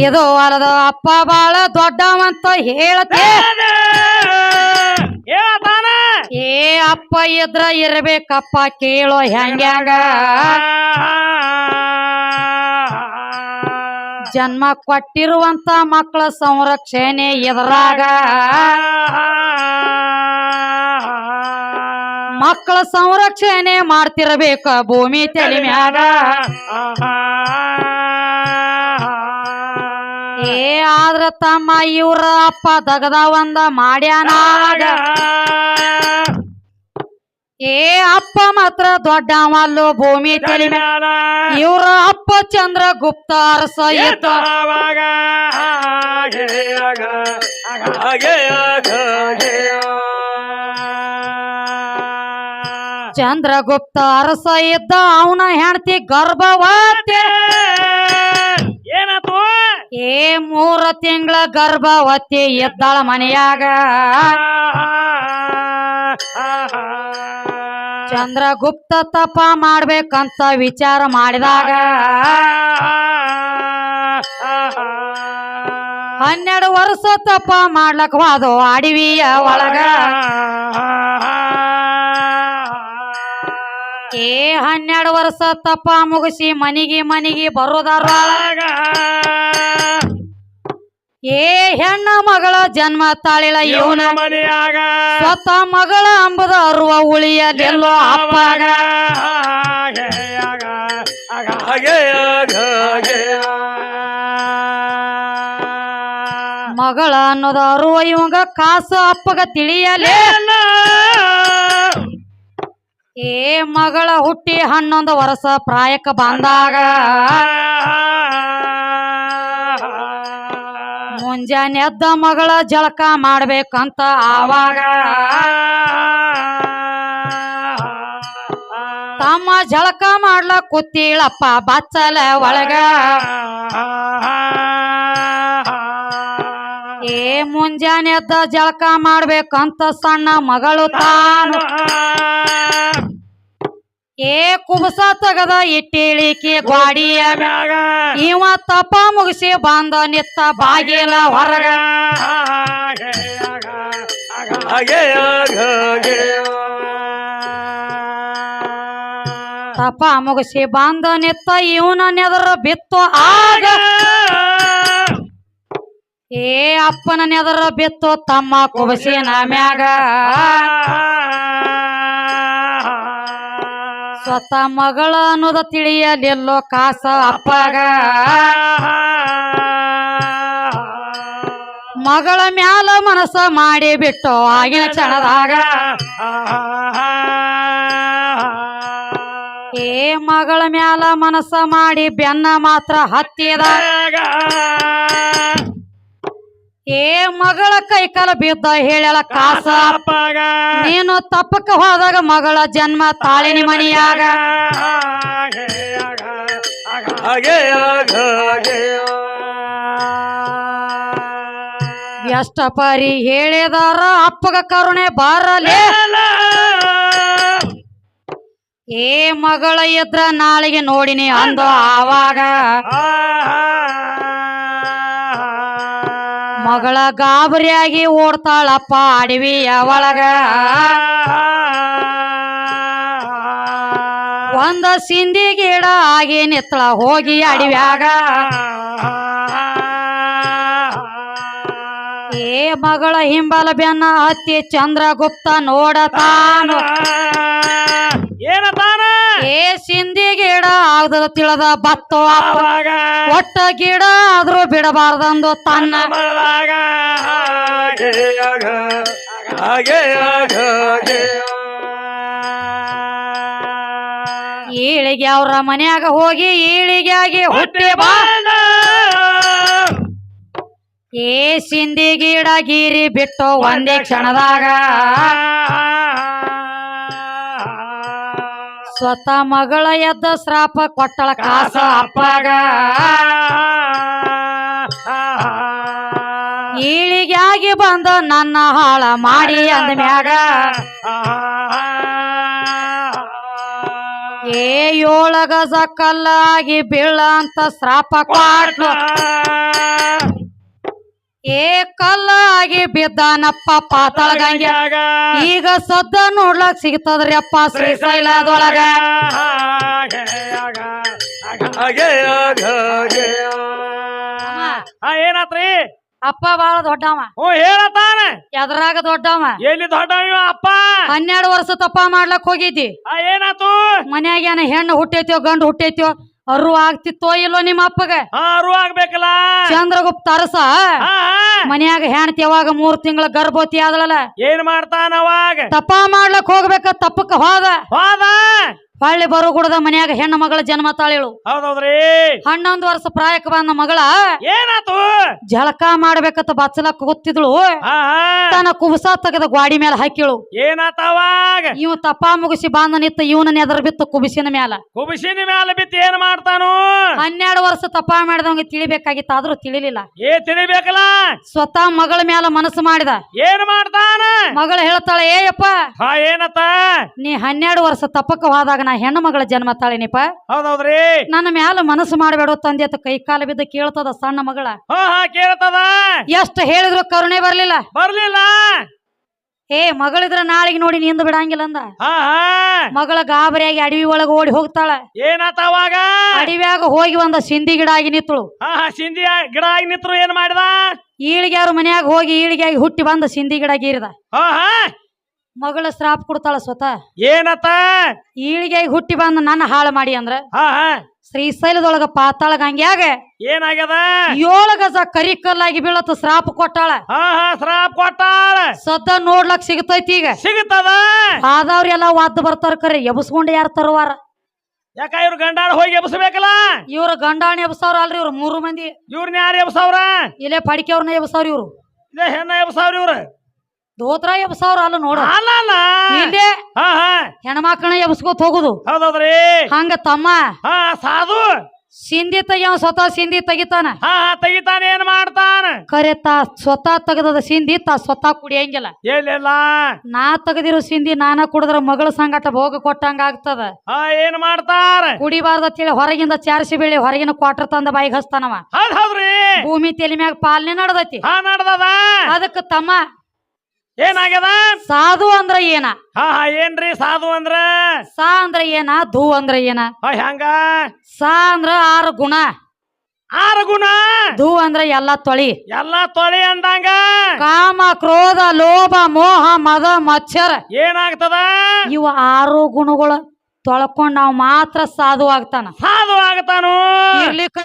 ಇದು ಅಲ್ಲದ ಅಪ್ಪ ಬಾಳ ದೊಡ್ಡವಂತ ಹೇಳತೆ. ಏ ಅಪ್ಪ ಇದ್ರ ಇರ್ಬೇಕಪ್ಪ ಕೇಳೋ ಹೆಂಗ ಜನ್ಮ ಕೊಟ್ಟಿರುವಂತ ಮಕ್ಕಳ ಸಂರಕ್ಷಣೆ ಎದುರಾಗ ಮಕ್ಕಳ ಸಂರಕ್ಷಣೆ ಮಾಡ್ತಿರಬೇಕ. ಭೂಮಿ ತಲೆ ಮ್ಯಾಗ. ಏ ಆದ್ರ ತಮ್ಮ ಇವ್ರ ಅಪ್ಪ ದಗದ ಒಂದ ಮಾಡ್ಯಾನಾಗ ಏ ಅಪ್ಪ ಮಾತ್ರ ದೊಡ್ಡವಲ್ಲು ಭೂಮಿ ತಲೆ ಮ್ಯಾಲ ಇವ್ರ ಅಪ್ಪ ಚಂದ್ರ ಗುಪ್ತ ಅರಸ ಇದ್ದ ಚಂದ್ರಗುಪ್ತ ಅರಸ ಇದ್ದ ಅವನ ಹೆಂಡತಿ ಗರ್ಭವತಿ. ಏನಪ್ಪ ಏ ಮೂರ ತಿಂಗಳ ಗರ್ಭವತಿ ಎದ್ದಾಳ ಮನೆಯಾಗ. ಚಂದ್ರಗುಪ್ತ ತಪ ಮಾಡ್ಬೇಕಂತ ವಿಚಾರ ಮಾಡಿದಾಗ ಹನ್ನೆರಡು ವರ್ಷ ತಪ ಮಾಡ್ಲಕ್ ಅದು ಅಡವಿಯ ಒಳಗ. ಏ ಹನ್ನೆರಡು ವರ್ಷ ತಪ್ಪ ಮುಗಿಸಿ ಮನಿಗೆ ಮನಿಗೆ ಬರೋದಾರ. ಏ ಹೆಣ್ಣ ಮಗಳ ಜನ್ಮ ತಾಳಿಲ ಇವನ ಮನೆಯಾಗ ಸ್ವತ ಮಗಳ ಅಂಬದ ಅರುವ ಉಳಿಯಲೆಲ್ಲೋ ಅಪ್ಪಾಗ ಮಗಳ ಅನ್ನೋದ ಅರುವ ಇವಂಗ ಕಾಸು ಅಪ್ಪಗ ತಿಳಿಯಲೇ. ಏ ಮಗಳ ಹುಟ್ಟಿ ಹನ್ನೊಂದು ವರ್ಷ ಪ್ರಾಯಕ ಬಂದಾಗ ಮುಂಜಾನೆ ಎದ್ದ ಮಗಳ ಜಳಕ ಮಾಡ್ಬೇಕಂತ ಆವಾಗ ತಮ್ಮ ಜಳಕ ಮಾಡ್ಲ ಕೂತಿಳಪ್ಪ ಬಚ್ಚಲ ಒಳಗ. ಏ ಮುಂಜಾನೆ ಎದ್ದ ಜಳಕ ಮಾಡ್ಬೇಕಂತ ಸಣ್ಣ ಮಗಳು ತಾನು. ಏ ಕುಬಸ ತಗದ ಇಟ್ಟಿಳಿಕೆ ಗ್ವಾಡಿಯ ಮ್ಯಾಗ ಇವ ತಪ ಮುಗಿಸಿ ಬಂದ ನಿತ್ತ ಬಾಗಿಲ ಹೊರಗ. ತಪ ಮುಗಿಸಿ ಬಂದ ನಿತ್ತ ಇವನ ನೆದರ ಬಿತ್ತು ಆಗ. ಏ ಅಪ್ಪನ ನೆದರ ಬಿತ್ತು ತಮ್ಮ ಕುಬಸಿನ ಮ್ಯಾಗ. ಸ್ವತ ಮಗಳ ಅನ್ನೋದ ತಿಳಿಯಲಿಲ್ಲೋ ಕಾಸ ಅಪ್ಪಗ. ಮಗಳ ಮ್ಯಾಲ ಮನಸ ಮಾಡಿ ಬಿಟ್ಟು ಆಗಿನ ಕ್ಷಣದಾಗ. ಏ ಮಗಳ ಮ್ಯಾಲ ಮನಸ ಮಾಡಿ ಬೆನ್ನ ಮಾತ್ರ ಹತ್ತಿದ. ಏ ಮಗಳ ಕೈ ಕಾಲ ಬಿದ್ದ ಹೇಳಲ ಕಾಸ. ನೀನು ತಪ್ಪಕ್ಕ ಹೋದಾಗ ಮಗಳ ಜನ್ಮ ತಾಳಿನಿ ಮನೆಯಾಗ ಎಷ್ಟ ಪರಿ ಹೇಳಿದಾರ ಅಪ್ಪಗ ಕರುಣೆ ಬಾರಲೇ. ಏ ಮಗಳ ಇದ್ರ ನಾಳೆಗೆ ನೋಡಿನಿ ಅಂದ ಆವಾಗ. ಮಗಳ ಗಾಬರಿಯಾಗಿ ಓಡ್ತಾಳಪ್ಪ ಅಡವಿಯ ಒಳಗ. ಒಂದ ಸಿಂಧಿ ಗಿಡ ಆಗಿ ನಿತ್ತಳ ಹೋಗಿ ಅಡವ್ಯಾಗ. ಏ ಮಗಳ ಹಿಂಬಲ ಬೆನ್ನ ಹತ್ತಿ ಚಂದ್ರಗುಪ್ತ ನೋಡತಾನು ಏನತಾನ ಏ ಸಿಂಧಿ ಗಿಡ ಆಗದ ತಿಳದ ಬತ್ತು ಒಟ್ಟ ಗಿಡ ಆದ್ರೂ ಬಿಡಬಾರ್ದಂದು ತನ್ನ. ಏಳಿಗೆ ಅವ್ರ ಮನ್ಯಾಗ ಹೋಗಿ ಆಗಿ ಹುಟ್ಟಿ ಬಾ. ಏ ಸಿಂಧಿ ಗಿಡ ಗೀರಿ ಬಿಟ್ಟು ಒಂದೇ ಕ್ಷಣದಾಗ. ಸ್ವತ ಮಗಳ ಎದ್ದ ಶ್ರಾಪ ಕೊಟ್ಟಳ ಕಾಸ ಅಪ್ಪಾಗ. ಈಳಿಗಾಗಿ ಬಂದ ನನ್ನ ಹಾಳ ಮಾಡಿ ಅಂದ ಮ್ಯಾಗ. ಏ ಏಳ ಸಕ್ಕಲ್ಲಾಗಿ ಕಲ್ಲಾಗಿ ಬೀಳ ಅಂತ ಶ್ರಾಪ ಕೊಟ್ಲು. ಏ ಕಲ್ಲಾಗಿ ಬಿದ್ದಾನಪ್ಪ ಪಾತಾಳ ಗಂಗೆ ಈಗ ಸದ್ದ ನೋಡ್ಲಾಕ್ ಸಿಗ್ತದ್ರಿ ಅಪ್ಪ ಶ್ರೀಶೈಲದೊಳಗ ಏನಾತ್ರಿ? ಅಪ್ಪ ಬಾಳ ದೊಡ್ಡವ. ಹ್ಞೂ ಹೇಳತಾನೆ ಎದ್ರಾಗ ದೊಡ್ಡವ. ಎಲ್ಲಿ ದೊಡ್ಡವ ಅಪ್ಪ? ಹನ್ನೆರಡು ವರ್ಷ ತಪ್ಪ ಮಾಡ್ಲಕ್ ಹೋಗಿದ್ದಿ. ಏನಾತು? ಮನ್ಯಾಗ ಏನ ಹೆಣ್ಣು ಹುಟ್ಟೈತಿಯೋ ಗಂಡು ಹುಟ್ಟೈತಿಯೋ ಅರು ಆಗ್ತಿತ್ತೋ ಇಲ್ಲೋ ನಿಮ್ಮ ಅಪ್ಪಗೆ? ಅರು ಆಗ್ಬೇಕಲ್ಲ ಚಂದ್ರಗುಪ್ತ ಅರಸ. ಮನ್ಯಾಗ ಹೆಣ್ತಿ ಯಾವಾಗ ಮೂರ್ ತಿಂಗಳ ಗರ್ಭವತಿ ಆದಳಲ್ಲ? ಏನ್ ಮಾಡ್ತಾನ ಅವಾಗ? ತಪ್ಪ ಮಾಡ್ಲಕ್ ಹೋಗ್ಬೇಕ ತಪ್ಪಕ್ಕ ಹೋದ? ಹೋದ. ಹೊಳ್ಳಿ ಬರೋ ಗುಡದ ಮನ್ಯಾಗ ಹೆಣ್ಣು ಮಗಳ ಜನ್ಮ ತಾಳಿಳು. ಹೌದೌದ್ರಿ? ಹನ್ನೊಂದು ವರ್ಷ ಪ್ರಾಯಕ್ಕೆ ಬಂದ ಮಗಳ ಏನಾತು? ಜಳಕ ಮಾಡ್ಬೇಕಂತ ಬಚ್ಚಲಕ್ಕ ಗೊತ್ತಿದ್ಳು. ತನ್ನ ಕುಬಸ ತೆಗೆದ ಗ್ವಾಡಿ ಮೇಲೆ ಹಾಕಿಳು. ಏನಾತವಾಗ ಇವ್ ತಪ್ಪ ಮುಗಿಸಿ ಬಾಂಧ ನಿತ್ತ ಇವನ ನೆದರ್ ಬಿತ್ತು ಕುಬಿಸಿನ ಮ್ಯಾಲ. ಕುಬಿಸಿನ ಮ್ಯಾಲ ಬಿತ್ತು ಏನ್ ಮಾಡ್ತಾನು? ಹನ್ನೆರಡು ವರ್ಷ ತಪ್ಪ ಮಾಡಿದವಂಗೆ ತಿಳಿಬೇಕಾಗಿತ್ತು ಆದ್ರೂ ತಿಳಿಲಿಲ್ಲ. ಏ ತಿಳಿಬೇಕಲ್ಲ? ಸ್ವತಃ ಮಗಳ ಮ್ಯಾಲ ಮನಸ್ಸು ಮಾಡಿದ. ಏನ್ ಮಾಡ್ತಾನ? ಮಗಳು ಹೇಳ್ತಾಳೆ ಏಯಪ್ಪ ಏನತ್ತ? ನೀ ಹನ್ನೆರಡು ವರ್ಷ ತಪ್ಪಕ್ಕ ಹೋದಾಗ ನಾ ಹೆಣ್ಣು ಮಗಳ ಜನ್ಮ ತಾಳಿನಿಪ್ಪ. ಹೌದೌದ್ರಿ? ನನ್ನ ಮ್ಯಾಲ ಮನಸ್ಸು ಮಾಡಬೇಡ ತಂದೆ ಕೈ ಕಾಲ ಬಿದ್ದು ಕೇಳ್ತದ ಸಣ್ಣ ಮಗಳ. ಹಾ ಹಾ ಕೇಳ್ತದ. ಎಷ್ಟು ಹೇಳಿದ್ರು ಕರುಣೆ ಬರ್ಲಿಲ್ಲ. ಬರ್ಲಿಲ್ಲ. ಏ ಮಗಳಿದ್ರ ನಾಳಿಗೆ ನೋಡಿ ನಿಂದು ಬಿಡಂಗಿಲ್ಲ ಅಂದ. ಮಗಳ ಗಾಬರಿಯಾಗಿ ಅಡವಿ ಒಳಗ ಓಡಿ ಹೋಗ್ತಾಳ. ಏನಾತ ಅವಾಗ? ಅಡವ್ಯಾಗ ಹೋಗಿ ಒಂದ ಸಿಂಧಿ ಗಿಡ ಆಗಿ ಹಾ ಸಿಂಧಿ ಗಿಡ ಆಗಿ ನಿತ್ರು ಏನ್ ಮಾಡಿದ? ಈಳಿಗ್ಯಾರು ಮನ್ಯಾಗ ಹೋಗಿ ಈಳಿಗೆ ಹುಟ್ಟಿ ಬಂದ ಸಿಂಧಿ ಗಿಡ ಗೀರಿದ. ಮಗಳ ಶ್ರಾಪ್ ಕೊಡ್ತಾಳ ಸ್ವತಃ. ಏನತ್ತ? ಈಳಿಗೆ ಹುಟ್ಟಿ ಬಂದ ನನ್ನ ಹಾಳು ಮಾಡಿ ಅಂದ್ರ ಹಾ ಹಾ. ಶ್ರೀಶೈಲದೊಳಗ ಪಾತಾಳ ಗಂಗ್ಯಾಗ ಏನಾಗ್ಯದ? ಏಳು ಗಜ ಕರಿ ಕಲ್ಲಾಗಿ ಬೀಳತ್ತ ಶ್ರಾಪ್ ಕೊಟ್ಟಾಳ. ಹಾ ಹಾ ಶ್ರಾಪ್ ಕೊಟ್ಟಾಳ. ಸದ್ದ ನೋಡ್ಲಕ್ ಸಿಗತೈತಿ ಈಗ. ಸಿಗತದ? ಆದವ್ರೆಲ್ಲ ವಾದ್ ಬರ್ತಾರ ಕರೆ ಎಬಸ್ಕೊಂಡ್ ಯಾರ ತರುವಾರ? ಯಾಕ ಇವ್ರ ಗಂಡಾಳ ಹೋಗಿ ಎಬ್ಸಬೇಕಲ್ಲ? ಇವ್ರ ಗಂಡಾಣ ಎಬ್ಸಾವ್ರ ಅಲ್ರಿ ಇವ್ರ ಮೂರು ಮಂದಿ. ಇವ್ರನ್ನ ಯಾರು ಎಬ್ಸವ್ರ ಇಲ್ಲೇ ಪಡಿಕೆ ಅವ್ರನ್ನ ಎಬ್ಸಾವ್ರ ಇವ್ರು. ಇಲ್ಲೇ ಹೆಣ್ಣ ಎಬ್ಸವ್ರ ಇವ್ರ? ದೋತ್ರ ಎಬ್ಸಾವ್ರ ಅಲ್ಲ ನೋಡ. ಅಲ್ಲ ಅಲ್ಲ. ಇಲ್ಲೇ ಹಾ ಹಾ. ಹೆಣ್ಮಕ್ಳನ್ನ ಎಬ್ಸ್ಕೋತ ಹೋಗುದು. ಹೌದೌದ್ರಿ. ಹಂಗ ತಮ್ಮ ಹಾ ಸಾಧು. ಸಿಂಧಿ ತೆಗಿಯವ ಸ್ವತಃ ಸಿಂಧಿ ತೆಗಿತಾನ. ಹಾ ಹಾ ತೆಗಿತಾನ ಏನ್ ಮಾಡ್ತಾನ? ಕರೆ ತಾ ಸ್ವತಃ ತೆಗದ ಸಿಂಧಿ ತಾ ಸ್ವತಃ ಕುಡಿಯಂಗಿಲ್ಲ. ನಾ ತೆಗದಿರೋ ಸಿಂಧಿ ನಾನ ಕುಡಿದ್ರ ಮಗಳ ಸಂಗಟ ಭೋಗ ಕೊಟ್ಟಂಗ ಆಗ್ತದ. ಹಾ ಏನ್ ಮಾಡ್ತಾರ? ಕುಡಿಬಾರ್ದ ತಿಳಿ ಹೊರಗಿಂದ ಚಾರಿಸಿ ಬೆಳಿ ಹೊರಗಿನ ಕ್ವಾರ್ಟರ್ ತಂದ ಬಾಯಿಗೆ ಹಸ್ತಾನವ ಹೌದ್ ಹೌದ್ರಿ. ಭೂಮಿ ತೆಲಿ ಮ್ಯಾಗ ಪಾಲನೆ ನಡ್ದೈತಿ. ಹಾ ನಡ್ದದ. ಅದಕ್ಕ ತಮ್ಮ ಏನಾಗ್ಯದ? ಸಾಧು ಅಂದ್ರ ಏನ? ಹಾ ಹಾ ಏನ್ರಿ ಸಾಧು ಅಂದ್ರ? ಸಾ ಅಂದ್ರ ಏನ ಧೂ ಅಂದ್ರ ಏನ? ಹಾ ಹೆಂಗ ಸಾ ಅಂದ್ರ ಆರು ಗುಣ. ಆರು ಗುಣ? ಧೂ ಅಂದ್ರ ಎಲ್ಲಾ ತೊಳಿ. ಎಲ್ಲಾ ತೊಳಿ ಅಂದಂಗ? ಕಾಮ ಕ್ರೋಧ ಲೋಭ ಮೋಹ ಮದ ಮಚ್ಚರ ಏನಾಗ್ತದ? ಇವ ಆರು ಗುಣಗಳು ತೊಳ್ಕೊಂಡ್ ನಾವ್ ಮಾತ್ರ ಸಾಧು ಆಗ್ತಾನ. ಸಾಧು ಆಗ್ತಾನು? ಇರ್ಲಿಕ್ಕ